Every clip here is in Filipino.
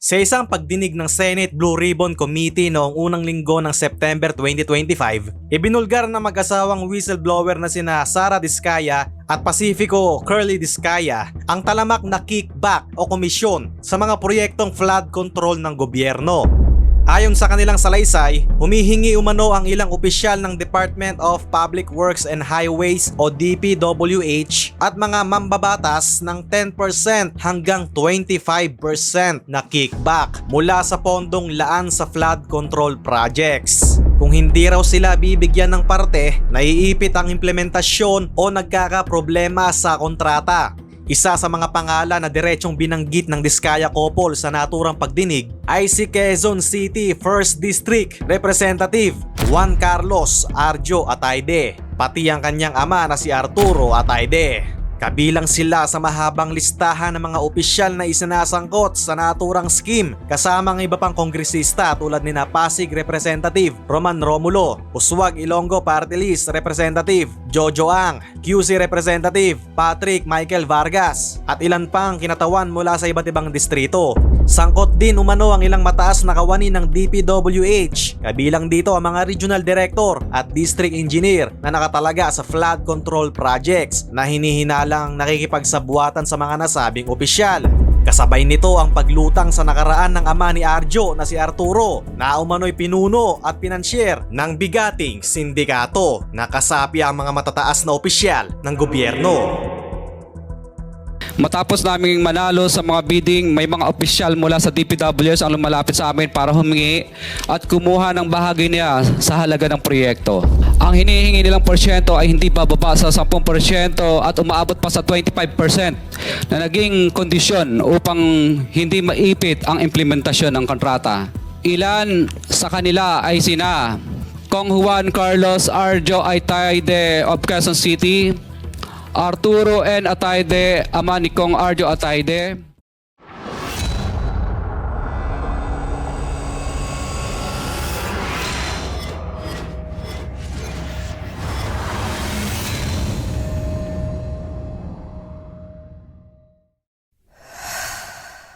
Sa isang pagdinig ng Senate Blue Ribbon Committee noong unang linggo ng September 2025, ibinulgar ng mag-asawang whistleblower na sina Sara Diskaya at Pacifico Curly Diskaya ang talamak na kickback o komisyon sa mga proyektong flood control ng gobyerno. Ayon sa kanilang salaysay, humihingi umano ang ilang opisyal ng Department of Public Works and Highways o DPWH at mga mambabatas ng 10% hanggang 25% na kickback mula sa pondong laan sa flood control projects. Kung hindi raw sila bibigyan ng parte, naiipit ang implementasyon o nagkakaproblema sa kontrata. Isa sa mga pangalan na diretsong binanggit ng Diskaya Couple sa naturang pagdinig ay si Quezon City 1st District Representative Juan Carlos Arjo Atayde, pati ang kanyang ama na si Arturo Atayde. Kabilang sila sa mahabang listahan ng mga opisyal na isinasangkot sa naturang scheme kasama ang iba pang kongresista tulad ni Pasig Representative Roman Romulo, Uswag Ilonggo Party List Representative Jojo Ang, QC Representative Patrick Michael Vargas at ilan pang kinatawan mula sa iba't ibang distrito. Sangkot din umano ang ilang mataas na kawani ng DPWH, kabilang dito ang mga regional director at district engineer na nakatalaga sa flood control projects na hinihinalang nakikipagsabuatan sa mga nasabing opisyal. Kasabay nito ang paglutang sa nakaraan ng ama ni Arjo na si Arturo na umano'y pinuno at pinansyer ng bigating sindikato na kasapi ang mga matataas na opisyal ng gobyerno. Matapos naming manalo sa mga bidding, may mga opisyal mula sa DPWS ang lumalapit sa amin para humingi at kumuha ng bahagi niya sa halaga ng proyekto. Ang hinihingi nilang porsyento ay hindi bababa sa 10% at umaabot pa sa 25% na naging kondisyon upang hindi maipit ang implementasyon ng kontrata. Ilan sa kanila ay sina Kong Juan Carlos Arjo Aitayde of Quezon City, Arturo N. Atayde, ama ni Kong Arjo Atayde.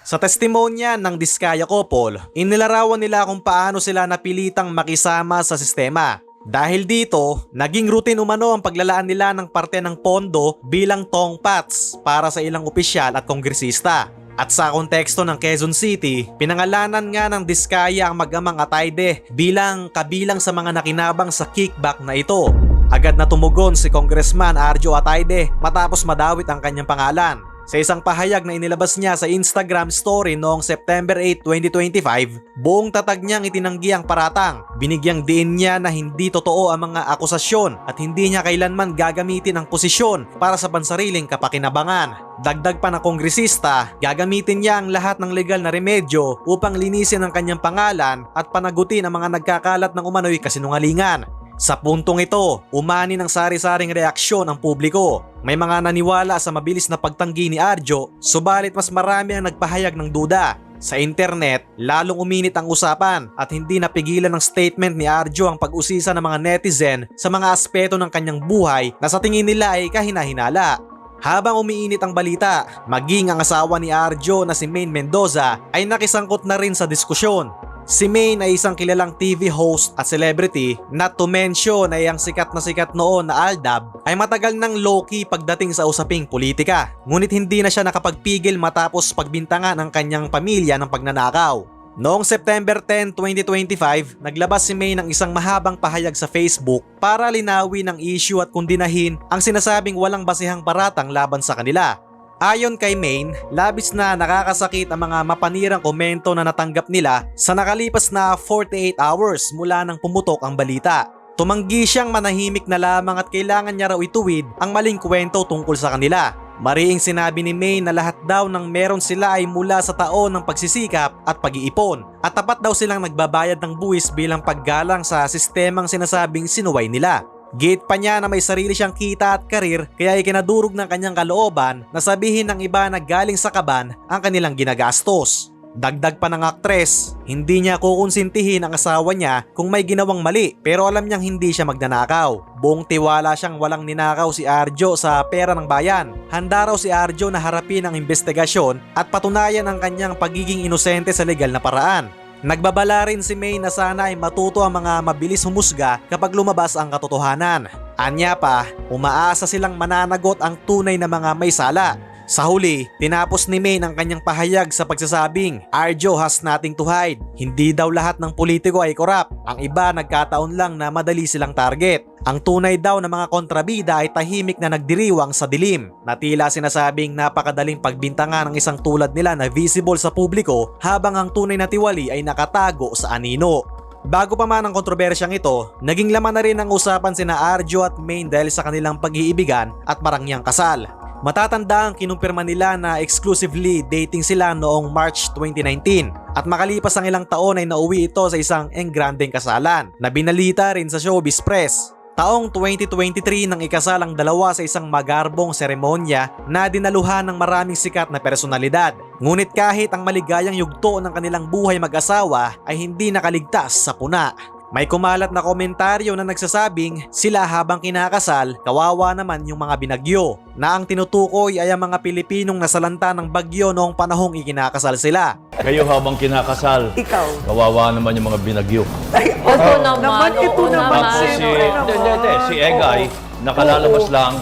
Sa testimonya ng Diskaya Couple, inilarawan nila kung paano sila napilitang makisama sa sistema. Dahil dito, naging routine umano ang paglalaan nila ng parte ng pondo bilang tongpats para sa ilang opisyal at kongresista. At sa konteksto ng Quezon City, pinangalanan nga ng Diskaya ang mag-amang Atayde bilang kabilang sa mga nakinabang sa kickback na ito. Agad na tumugon si Congressman Arjo Atayde matapos madawit ang kanyang pangalan. Sa isang pahayag na inilabas niya sa Instagram story noong September 8, 2025, buong tatag niyang itinanggi ang paratang. Binigyang diin niya na hindi totoo ang mga akusasyon at hindi niya kailanman gagamitin ang posisyon para sa pansariling kapakinabangan. Dagdag pa na kongresista, gagamitin niya ang lahat ng legal na remedyo upang linisin ang kanyang pangalan at panagutin ang mga nagkakalat ng umano'y kasinungalingan. Sa puntong ito, umani ng sari-saring reaksyon ang publiko. May mga naniwala sa mabilis na pagtanggi ni Arjo, subalit mas marami ang nagpahayag ng duda. Sa internet, lalong uminit ang usapan at hindi napigilan ng statement ni Arjo ang pag-usisa ng mga netizen sa mga aspeto ng kanyang buhay na sa tingin nila ay kahina-hinala. Habang umiinit ang balita, maging ang asawa ni Arjo na si Maine Mendoza ay nakisangkot na rin sa diskusyon. Si Maine ay isang kilalang TV host at celebrity not to mention ay ang sikat na sikat noon na Aldab ay matagal nang low-key pagdating sa usaping politika. Ngunit hindi na siya nakapagpigil matapos pagbintangan ang kanyang pamilya ng pagnanakaw. Noong September 10, 2025, naglabas si May ng isang mahabang pahayag sa Facebook para linawin ang issue at kundinahin ang sinasabing walang basihang paratang laban sa kanila. Ayon kay Maine, labis na nakakasakit ang mga mapanirang komento na natanggap nila sa nakalipas na 48 hours mula nang pumutok ang balita. Tumanggi siyang manahimik na lamang at kailangan niya raw ituwid ang maling kwento tungkol sa kanila. Mariing sinabi ni May na lahat daw ng meron sila ay mula sa taon ng pagsisikap at pag-iipon at tapat daw silang nagbabayad ng buwis bilang paggalang sa sistemang sinasabing sinuway nila. Gate pa niya na may sarili siyang kita at karir kaya ikinadurog ng kanyang kalooban na sabihin ng iba na galing sa kaban ang kanilang ginagastos. Dagdag pa ng aktres, hindi niya kukonsintihin ang asawa niya kung may ginawang mali pero alam niyang hindi siya magnanakaw. Buong tiwala siyang walang ninakaw si Arjo sa pera ng bayan. Handa raw si Arjo na harapin ang investigasyon at patunayan ang kanyang pagiging inosente sa legal na paraan. Nagbabala rin si May na sana ay matuto ang mga mabilis humusga kapag lumabas ang katotohanan. Anya pa, umaasa silang mananagot ang tunay na mga may sala. Sa huli, tinapos ni May ang kanyang pahayag sa pagsasabing, Arjo has nothing to hide. Hindi daw lahat ng politiko ay korap. Ang iba nagkataon lang na madali silang target. Ang tunay daw na mga kontrabida ay tahimik na nagdiriwang sa dilim. Na tila sinasabing napakadaling pagbintangan ng isang tulad nila na visible sa publiko habang ang tunay na tiwali ay nakatago sa anino. Bago pa man ang kontrobersyang ito, naging laman na rin ang usapan sina Arjo at Main dahil sa kanilang pag-iibigan at marangyang kasal. Matatanda ang kinumpirma nila na exclusively dating sila noong March 2019 at makalipas ang ilang taon ay nauwi ito sa isang engrandeng kasalan na binalita rin sa showbiz press. Taong 2023 nang ikasal ang dalawa sa isang magarbong seremonya na dinaluhan ng maraming sikat na personalidad. Ngunit kahit ang maligayang yugto ng kanilang buhay mag-asawa ay hindi nakaligtas sa puna. May kumalat na komentaryo na nagsasabing sila habang kinakasal, kawawa naman yung mga binagyo, na ang tinutukoy ay ang mga Pilipinong nasalanta ng bagyo noong panahong ikinakasal sila. Kayo habang kinakasal, Ikaw. kawawa naman yung mga binagyo. Ay, Opo oh, naman, naman, ito oo naman. naman. Tapos si, hindi, naman? hindi, hindi, si Egay, nakalalabas lang,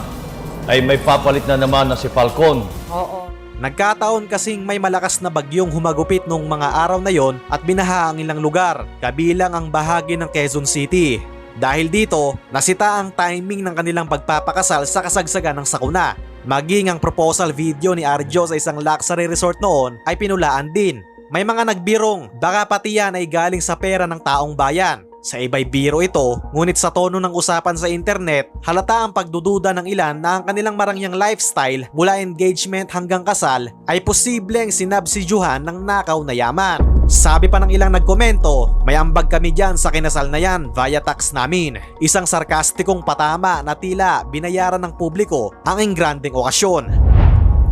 ay may papalit na naman na si Falcon. Oo. Nagkataon kasing may malakas na bagyong humagupit nung mga araw na yon at binaha ang ilang lugar, kabilang ang bahagi ng Quezon City. Dahil dito, nasita ang timing ng kanilang pagpapakasal sa kasagsagan ng sakuna. Maging ang proposal video ni Arjo sa isang luxury resort noon ay pinulaan din. May mga nagbirong, baka pati yan ay galing sa pera ng taong bayan. Sa iba'y biro ito, ngunit sa tono ng usapan sa internet, halata ang pagdududa ng ilan na ang kanilang marangyang lifestyle mula engagement hanggang kasal ay posibleng sinabsidyuhan ng nakaw na yaman. Sabi pa ng ilang nagkomento, may ambag kami dyan sa kinasal na yan via tax namin. Isang sarkastikong patama na tila binayaran ng publiko ang engrandeng okasyon.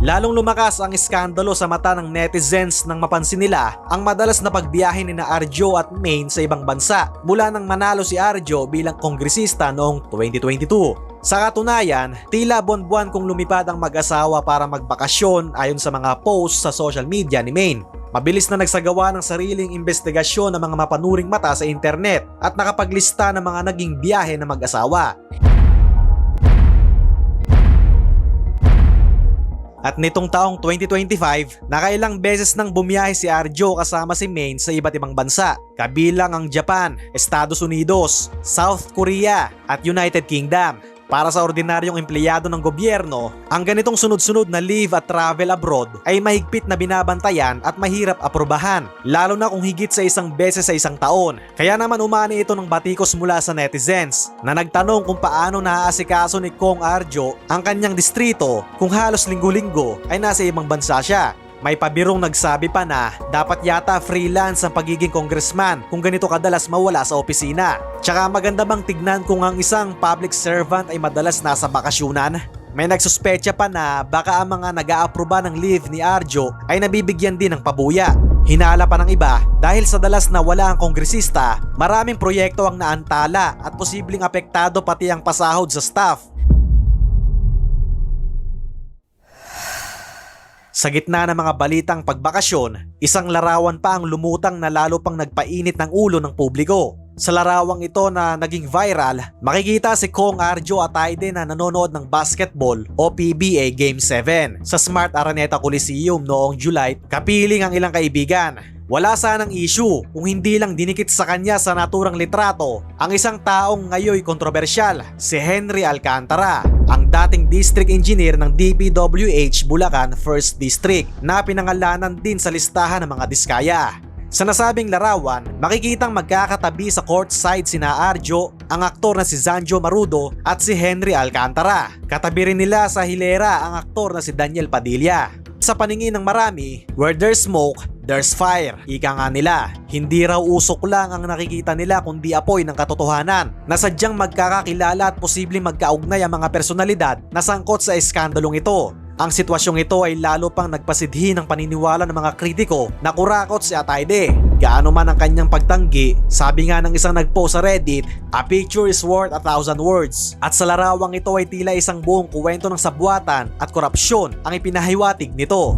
Lalong lumakas ang iskandalo sa mata ng netizens nang mapansin nila ang madalas na pagbiyahe ni na Arjo at Main sa ibang bansa mula nang manalo si Arjo bilang kongresista noong 2022. Sa katunayan, tila buwan-buwan kung lumipad ang mag-asawa para magbakasyon ayon sa mga posts sa social media ni Main. Mabilis na nagsagawa ng sariling investigasyon ng mga mapanuring mata sa internet at nakapaglista ng mga naging biyahe ng mag-asawa. At nitong taong 2025, nakailang beses nang bumiyahe si Arjo kasama si Main sa iba't ibang bansa, kabilang ang Japan, Estados Unidos, South Korea at United Kingdom. Para sa ordinaryong empleyado ng gobyerno, ang ganitong sunod-sunod na leave at travel abroad ay mahigpit na binabantayan at mahirap aprobahan, lalo na kung higit sa isang beses sa isang taon. Kaya naman umani ito ng batikos mula sa netizens na nagtanong kung paano naaasikaso ni Kong Arjo ang kanyang distrito kung halos linggo-linggo ay nasa ibang bansa siya. May pabirong nagsabi pa na dapat yata freelance ang pagiging congressman kung ganito kadalas mawala sa opisina. Tsaka maganda bang tignan kung ang isang public servant ay madalas nasa bakasyunan? May nagsuspecha pa na baka ang mga nag-aaproba ng leave ni Arjo ay nabibigyan din ng pabuya. Hinala pa ng iba dahil sa dalas na wala ang kongresista, maraming proyekto ang naantala at posibleng apektado pati ang pasahod sa staff. Sa gitna ng mga balitang pagbakasyon, isang larawan pa ang lumutang na lalo pang nagpainit ng ulo ng publiko. Sa larawang ito na naging viral, makikita si Kong Arjo Ataide na nanonood ng basketball o PBA Game 7 sa Smart Araneta Coliseum noong July, kapiling ang ilang kaibigan. Wala sanang issue kung hindi lang dinikit sa kanya sa naturang litrato ang isang taong ngayoy kontrobersyal, si Henry Alcantara, ang dating district engineer ng DPWH Bulacan 1st District na pinangalanan din sa listahan ng mga diskaya. Sa nasabing larawan, makikitang magkakatabi sa courtside sina Arjo, ang aktor na si Zanjo Marudo at si Henry Alcantara. Katabi rin nila sa hilera ang aktor na si Daniel Padilla. Sa paningin ng marami, where there's smoke, there's fire. Ika nga nila, hindi raw usok lang ang nakikita nila kundi apoy ng katotohanan na sadyang magkakakilala at posibleng magkaugnay ang mga personalidad na sangkot sa eskandalong ito. Ang sitwasyong ito ay lalo pang nagpasidhi ng paniniwala ng mga kritiko na kurakot si Atayde. Gaano man ang kanyang pagtanggi, sabi nga ng isang nagpost sa Reddit, a picture is worth a thousand words. At sa larawang ito ay tila isang buong kuwento ng sabwatan at korupsyon ang ipinahiwatig nito.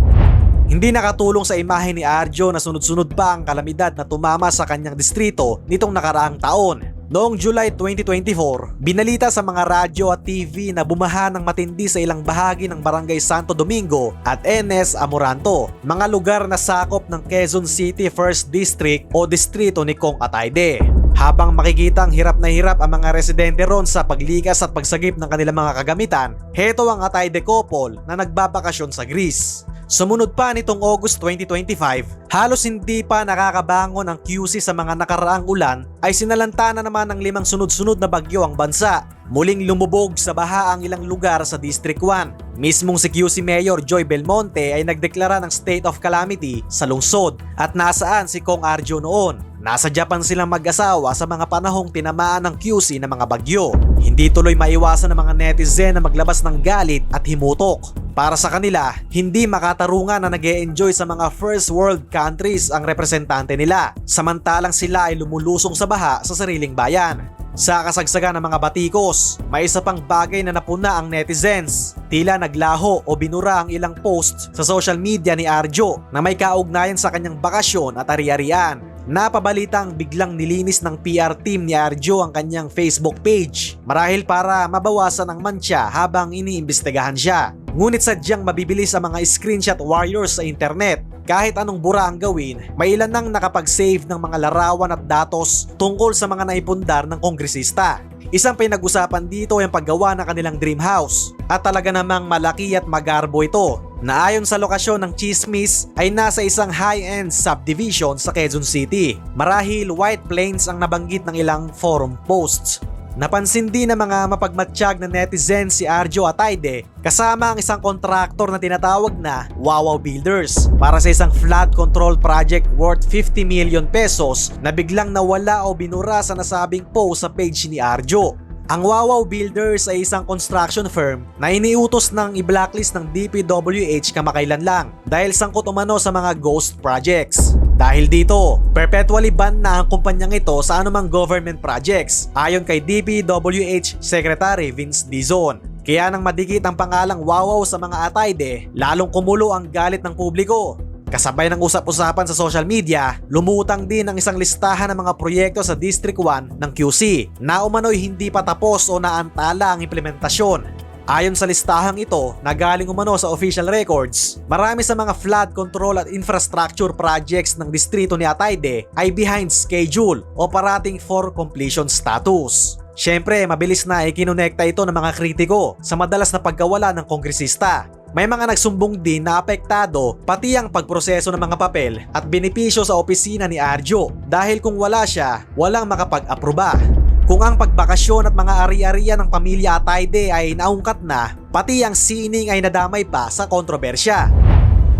Hindi nakatulong sa imahe ni Arjo na sunod-sunod pa ang kalamidad na tumama sa kanyang distrito nitong nakaraang taon. Noong July 2024, binalita sa mga radyo at TV na bumaha ng matindi sa ilang bahagi ng Barangay Santo Domingo at NS Amoranto, mga lugar na sakop ng Quezon City 1st District o distrito ni Kong Atayde. Habang makikita ang hirap na hirap ang mga residente ron sa paglikas at pagsagip ng kanilang mga kagamitan, heto ang Atayde couple na nagbabakasyon sa Greece. Sumunod pa nitong August 2025, halos hindi pa nakakabangon ang QC sa mga nakaraang ulan ay sinalanta na naman ng limang sunod-sunod na bagyo ang bansa. Muling lumubog sa baha ang ilang lugar sa District 1. Mismong si QC Mayor Joy Belmonte ay nagdeklara ng state of calamity sa lungsod at nasaan si Kong Arjo noon. Nasa Japan silang mag-asawa sa mga panahong tinamaan ng QC ng mga bagyo. Hindi tuloy maiwasan ng mga netizen na maglabas ng galit at himutok. Para sa kanila, hindi makatarungan na nag enjoy sa mga first world countries ang representante nila, samantalang sila ay lumulusong sa baha sa sariling bayan. Sa kasagsagan ng mga batikos, may isa pang bagay na napuna ang netizens. Tila naglaho o binura ang ilang post sa social media ni Arjo na may kaugnayan sa kanyang bakasyon at ari-arian. Napabalitang biglang nilinis ng PR team ni Arjo ang kanyang Facebook page marahil para mabawasan ang mantsa habang iniimbestigahan siya. Ngunit sadyang mabibilis ang mga screenshot warriors sa internet. Kahit anong bura ang gawin, may ilan nang nakapag-save ng mga larawan at datos tungkol sa mga naipundar ng kongresista. Isang pinag-usapan dito ay ang paggawa ng kanilang dream house at talaga namang malaki at magarbo ito na ayon sa lokasyon ng Chismis ay nasa isang high-end subdivision sa Quezon City. Marahil White Plains ang nabanggit ng ilang forum posts. Napansin din ng mga mapagmatsyag na netizen si Arjo Atayde kasama ang isang kontraktor na tinatawag na Wawaw Builders para sa isang flood control project worth 50 million pesos na biglang nawala o binura sa nasabing post sa page ni Arjo. Ang Wawaw Builders ay isang construction firm na iniutos ng i-blacklist ng DPWH kamakailan lang dahil sangkot umano sa mga ghost projects. Dahil dito, perpetually banned na ang kumpanyang ito sa anumang government projects ayon kay DPWH Secretary Vince Dizon. Kaya nang madikit ang pangalang Wawaw sa mga atayde, lalong kumulo ang galit ng publiko Kasabay ng usap-usapan sa social media, lumutang din ang isang listahan ng mga proyekto sa District 1 ng QC na umano'y hindi pa tapos o naantala ang implementasyon. Ayon sa listahang ito na galing umano sa official records, marami sa mga flood control at infrastructure projects ng distrito ni Atayde ay behind schedule o parating for completion status. Siyempre, mabilis na ikinonekta ito ng mga kritiko sa madalas na pagkawala ng kongresista may mga nagsumbong din na apektado pati ang pagproseso ng mga papel at benepisyo sa opisina ni Arjo dahil kung wala siya, walang makapag-aproba. Kung ang pagbakasyon at mga ari-arian ng pamilya Atayde ay naungkat na, pati ang sining ay nadamay pa sa kontrobersya.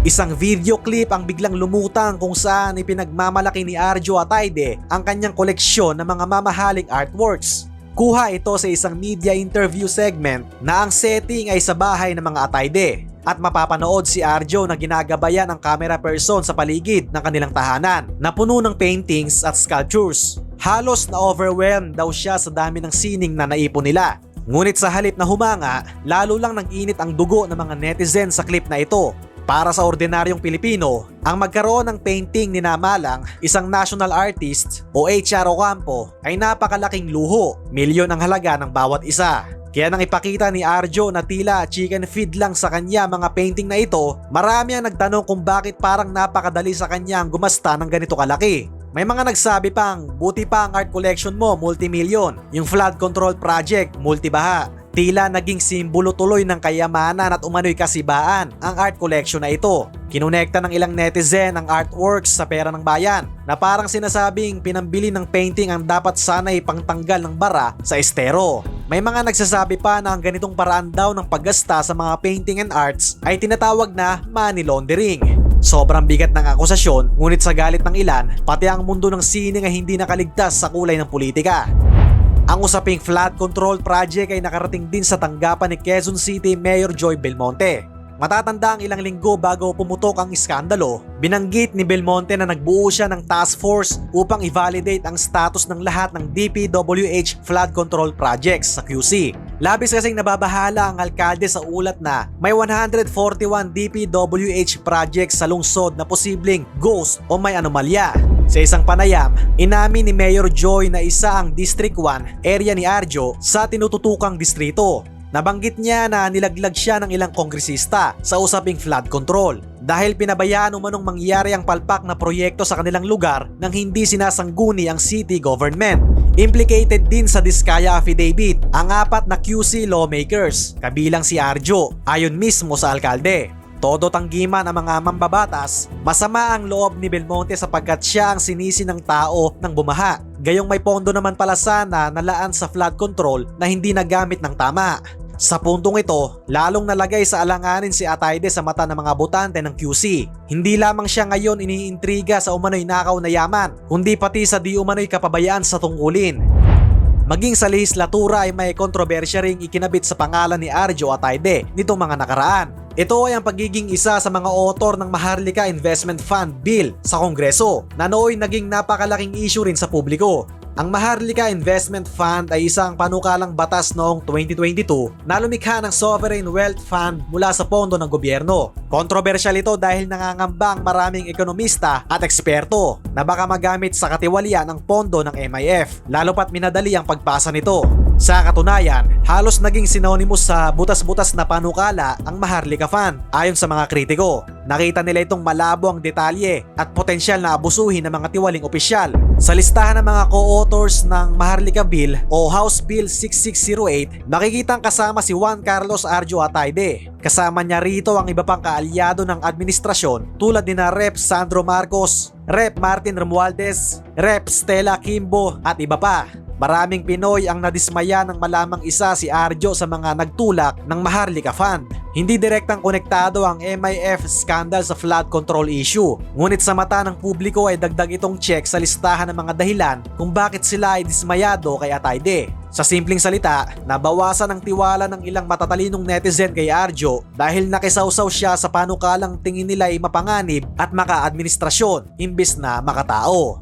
Isang video clip ang biglang lumutang kung saan ipinagmamalaki ni Arjo Atayde ang kanyang koleksyon ng mga mamahaling artworks. Kuha ito sa isang media interview segment na ang setting ay sa bahay ng mga Atayde at mapapanood si Arjo na ginagabayan ang camera person sa paligid ng kanilang tahanan na puno ng paintings at sculptures. Halos na overwhelmed daw siya sa dami ng sining na naipon nila. Ngunit sa halip na humanga, lalo lang nang init ang dugo ng mga netizen sa clip na ito para sa ordinaryong Pilipino, ang magkaroon ng painting ni Namalang, isang national artist o HR Ocampo ay napakalaking luho, milyon ang halaga ng bawat isa. Kaya nang ipakita ni Arjo na tila chicken feed lang sa kanya mga painting na ito, marami ang nagtanong kung bakit parang napakadali sa kanya ang gumasta ng ganito kalaki. May mga nagsabi pang, buti pa ang art collection mo, multimillion. Yung flood control project, multibaha. Tila naging simbolo tuloy ng kayamanan at umano'y kasibaan ang art collection na ito. Kinonekta ng ilang netizen ang artworks sa pera ng bayan na parang sinasabing pinambili ng painting ang dapat sana'y pangtanggal ng bara sa estero. May mga nagsasabi pa na ang ganitong paraan daw ng paggasta sa mga painting and arts ay tinatawag na money laundering. Sobrang bigat ng akusasyon ngunit sa galit ng ilan, pati ang mundo ng sining ay hindi nakaligtas sa kulay ng politika. Ang usaping flood control project ay nakarating din sa tanggapan ni Quezon City Mayor Joy Belmonte. Matatanda ang ilang linggo bago pumutok ang iskandalo, binanggit ni Belmonte na nagbuo siya ng task force upang i-validate ang status ng lahat ng DPWH flood control projects sa QC. Labis kasing nababahala ang alkalde sa ulat na may 141 DPWH projects sa lungsod na posibleng ghost o may anomalya. Sa isang panayam, inamin ni Mayor Joy na isa ang District 1 area ni Arjo sa tinututukang distrito. Nabanggit niya na nilaglag siya ng ilang kongresista sa usaping flood control dahil pinabayaan umanong mangyari ang palpak na proyekto sa kanilang lugar nang hindi sinasangguni ang city government. Implicated din sa Diskaya Affidavit ang apat na QC lawmakers, kabilang si Arjo, ayon mismo sa alkalde. Todo tanggiman ang mga mambabatas, masama ang loob ni Belmonte sapagkat siya ang sinisi ng tao ng bumaha. Gayong may pondo naman pala sana nalaan sa flood control na hindi nagamit ng tama. Sa puntong ito, lalong nalagay sa alanganin si Atayde sa mata ng mga botante ng QC. Hindi lamang siya ngayon iniintriga sa umano'y nakaw na yaman, kundi pati sa di umano'y kapabayaan sa tungkulin. Maging sa lehislatura ay may kontrobersya ring ikinabit sa pangalan ni Arjo Atayde nitong mga nakaraan. Ito ay ang pagiging isa sa mga otor ng Maharlika Investment Fund Bill sa Kongreso na nooy naging napakalaking issue rin sa publiko. Ang Maharlika Investment Fund ay isang panukalang batas noong 2022 na lumikha ng Sovereign Wealth Fund mula sa pondo ng gobyerno. Kontrobersyal ito dahil nangangamba ang maraming ekonomista at eksperto na baka magamit sa katiwalian ang pondo ng MIF, lalo pat minadali ang pagpasa nito. Sa katunayan, halos naging synonymous sa butas-butas na panukala ang Maharlika Fund ayon sa mga kritiko. Nakita nila itong malabo ang detalye at potensyal na abusuhin ng mga tiwaling opisyal. Sa listahan ng mga co-authors ng Maharlika Bill o House Bill 6608, makikitang kasama si Juan Carlos Arjo Atayde. Kasama niya rito ang iba pang kaalyado ng administrasyon tulad ni na Rep. Sandro Marcos, Rep. Martin Romualdez, Rep. Stella Kimbo at iba pa. Maraming Pinoy ang nadismaya ng malamang isa si Arjo sa mga nagtulak ng Maharlika Fund. Hindi direktang konektado ang MIF scandal sa flood control issue. Ngunit sa mata ng publiko ay dagdag itong check sa listahan ng mga dahilan kung bakit sila ay dismayado kay Atayde. Sa simpleng salita, nabawasan ang tiwala ng ilang matatalinong netizen kay Arjo dahil nakisawsaw siya sa panukalang tingin nila ay mapanganib at maka-administrasyon imbis na makatao.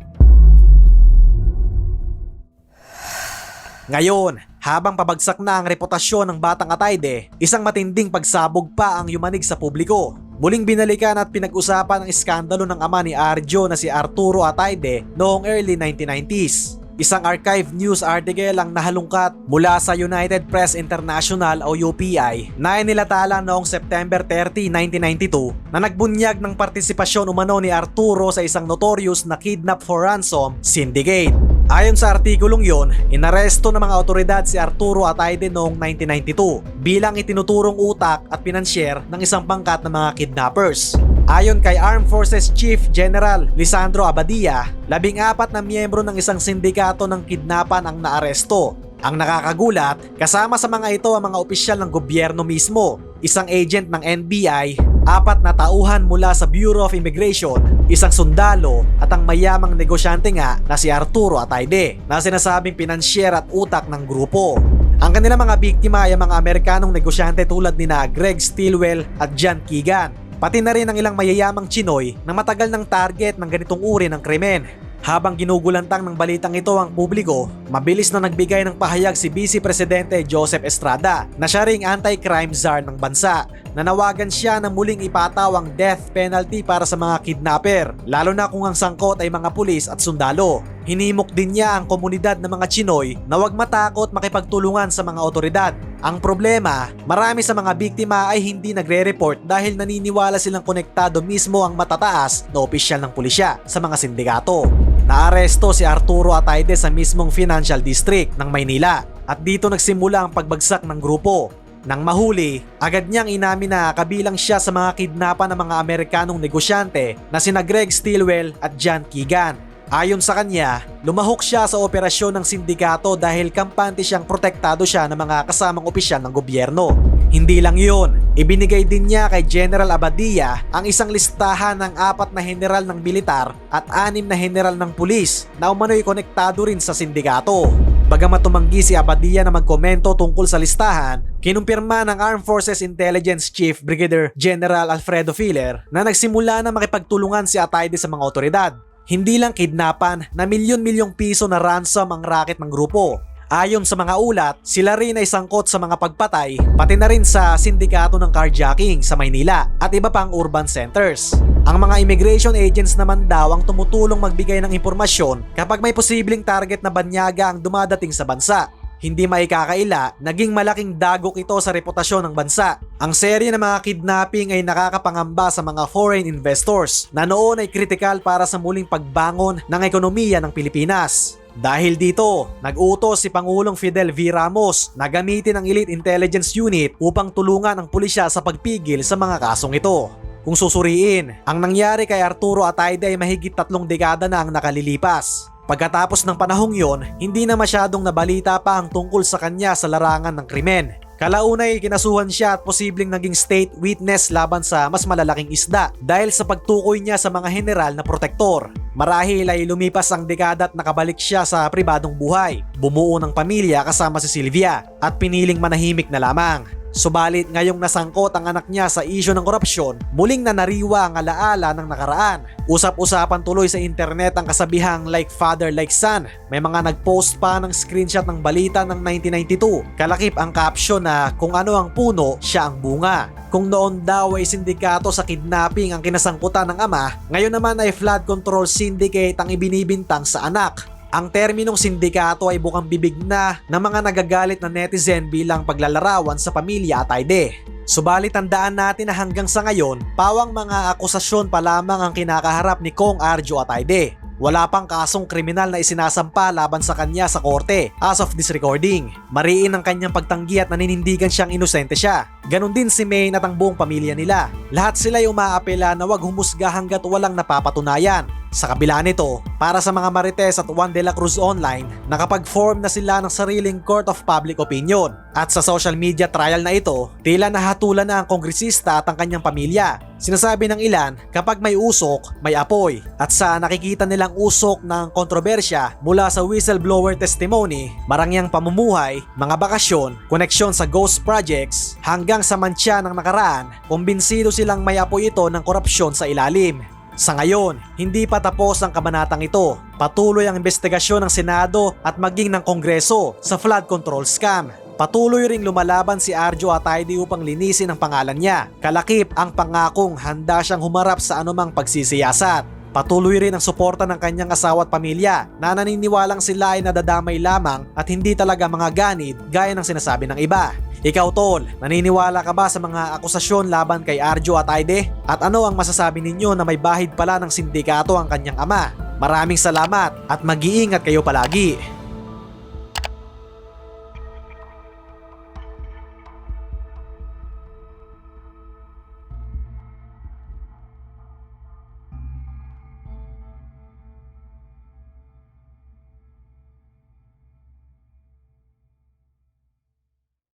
Ngayon, habang pabagsak na ang reputasyon ng Batang Atayde, isang matinding pagsabog pa ang yumanig sa publiko. Muling binalikan at pinag-usapan ang iskandalo ng ama ni Arjo na si Arturo Atayde noong early 1990s. Isang archive news article ang nahalungkat mula sa United Press International o UPI na inilatala noong September 30, 1992 na nagbunyag ng partisipasyon umano ni Arturo sa isang notorious na kidnap for ransom syndicate. Ayon sa artikulong yon, inaresto ng mga otoridad si Arturo Atayde noong 1992 bilang itinuturong utak at financier ng isang pangkat ng mga kidnappers. Ayon kay Armed Forces Chief General Lisandro Abadia, labing apat na miyembro ng isang sindikato ng kidnapan ang naaresto. Ang nakakagulat, kasama sa mga ito ang mga opisyal ng gobyerno mismo, isang agent ng NBI, apat na tauhan mula sa Bureau of Immigration, isang sundalo at ang mayamang negosyante nga na si Arturo Atayde na sinasabing financier at utak ng grupo. Ang kanilang mga biktima ay mga Amerikanong negosyante tulad ni na Greg Stilwell at John Keegan. Pati na rin ang ilang mayayamang Chinoy na matagal ng target ng ganitong uri ng krimen. Habang ginugulantang ng balitang ito ang publiko, mabilis na nagbigay ng pahayag si Vice Presidente Joseph Estrada na siya ring anti-crime czar ng bansa. Nanawagan siya na muling ipataw ang death penalty para sa mga kidnapper, lalo na kung ang sangkot ay mga pulis at sundalo. Hinimok din niya ang komunidad ng mga Chinoy na huwag matakot makipagtulungan sa mga otoridad. Ang problema, marami sa mga biktima ay hindi nagre-report dahil naniniwala silang konektado mismo ang matataas na opisyal ng pulisya sa mga sindikato. Naaresto si Arturo Atayde sa mismong Financial District ng Maynila at dito nagsimula ang pagbagsak ng grupo. Nang mahuli, agad niyang inamin na kabilang siya sa mga kidnapan ng mga Amerikanong negosyante na sina Greg Stilwell at John Keegan. Ayon sa kanya, lumahok siya sa operasyon ng sindikato dahil kampante siyang protektado siya ng mga kasamang opisyal ng gobyerno. Hindi lang yun, ibinigay din niya kay General Abadia ang isang listahan ng apat na general ng militar at anim na general ng pulis na umano'y konektado rin sa sindikato. Bagamat tumanggi si Abadia na magkomento tungkol sa listahan, kinumpirma ng Armed Forces Intelligence Chief Brigadier General Alfredo Filler na nagsimula na makipagtulungan si Atayde sa mga otoridad. Hindi lang kidnapan na milyon-milyong piso na ransom ang racket ng grupo. Ayon sa mga ulat, sila rin ay sangkot sa mga pagpatay, pati na rin sa sindikato ng carjacking sa Maynila at iba pang urban centers. Ang mga immigration agents naman daw ang tumutulong magbigay ng impormasyon kapag may posibleng target na banyaga ang dumadating sa bansa. Hindi maikakaila, naging malaking dagok ito sa reputasyon ng bansa. Ang serye ng mga kidnapping ay nakakapangamba sa mga foreign investors na noon ay kritikal para sa muling pagbangon ng ekonomiya ng Pilipinas. Dahil dito, nag-utos si Pangulong Fidel V. Ramos na gamitin ang Elite Intelligence Unit upang tulungan ang pulisya sa pagpigil sa mga kasong ito. Kung susuriin, ang nangyari kay Arturo Atayde ay mahigit tatlong dekada na ang nakalilipas. Pagkatapos ng panahong yon, hindi na masyadong nabalita pa ang tungkol sa kanya sa larangan ng krimen. Kalaunay kinasuhan siya at posibleng naging state witness laban sa mas malalaking isda dahil sa pagtukoy niya sa mga general na protektor. Marahil ay lumipas ang dekada at nakabalik siya sa pribadong buhay, bumuo ng pamilya kasama si Sylvia at piniling manahimik na lamang. Subalit ngayong nasangkot ang anak niya sa isyo ng korupsyon, muling nanariwa ang alaala ng nakaraan. Usap-usapan tuloy sa internet ang kasabihang like father like son. May mga nagpost pa ng screenshot ng balita ng 1992. Kalakip ang caption na kung ano ang puno, siya ang bunga. Kung noon daw ay sindikato sa kidnapping ang kinasangkutan ng ama, ngayon naman ay flood control syndicate ang ibinibintang sa anak. Ang terminong sindikato ay bukang bibig na ng mga nagagalit na netizen bilang paglalarawan sa pamilya at ID. Subalit tandaan natin na hanggang sa ngayon, pawang mga akusasyon pa lamang ang kinakaharap ni Kong Arjo at ID. Wala pang kasong kriminal na isinasampa laban sa kanya sa korte as of this recording. Mariin ang kanyang pagtanggi at naninindigan siyang inosente siya. Ganon din si Maine at ang buong pamilya nila. Lahat sila'y umaapela na wag humusga hanggat walang napapatunayan. Sa kabila nito, para sa mga Marites at Juan de la Cruz Online, nakapag-form na sila ng sariling Court of Public Opinion. At sa social media trial na ito, tila nahatulan na ang kongresista at ang kanyang pamilya. Sinasabi ng ilan, kapag may usok, may apoy. At sa nakikita nilang usok ng kontrobersya mula sa whistleblower testimony, marangyang pamumuhay, mga bakasyon, koneksyon sa ghost projects, hanggang sa mantsa ng nakaraan, kumbinsido silang may apoy ito ng korupsyon sa ilalim. Sa ngayon, hindi pa tapos ang kabanatang ito. Patuloy ang investigasyon ng Senado at maging ng Kongreso sa flood control scam. Patuloy ring lumalaban si Arjo Atayde upang linisin ang pangalan niya. Kalakip ang pangakong handa siyang humarap sa anumang pagsisiyasat. Patuloy rin ang suporta ng kanyang asawa at pamilya na naniniwalang sila ay nadadamay lamang at hindi talaga mga ganid gaya ng sinasabi ng iba. Ikaw tol, naniniwala ka ba sa mga akusasyon laban kay Arjo at Aide? At ano ang masasabi ninyo na may bahid pala ng sindikato ang kanyang ama? Maraming salamat at mag-iingat kayo palagi.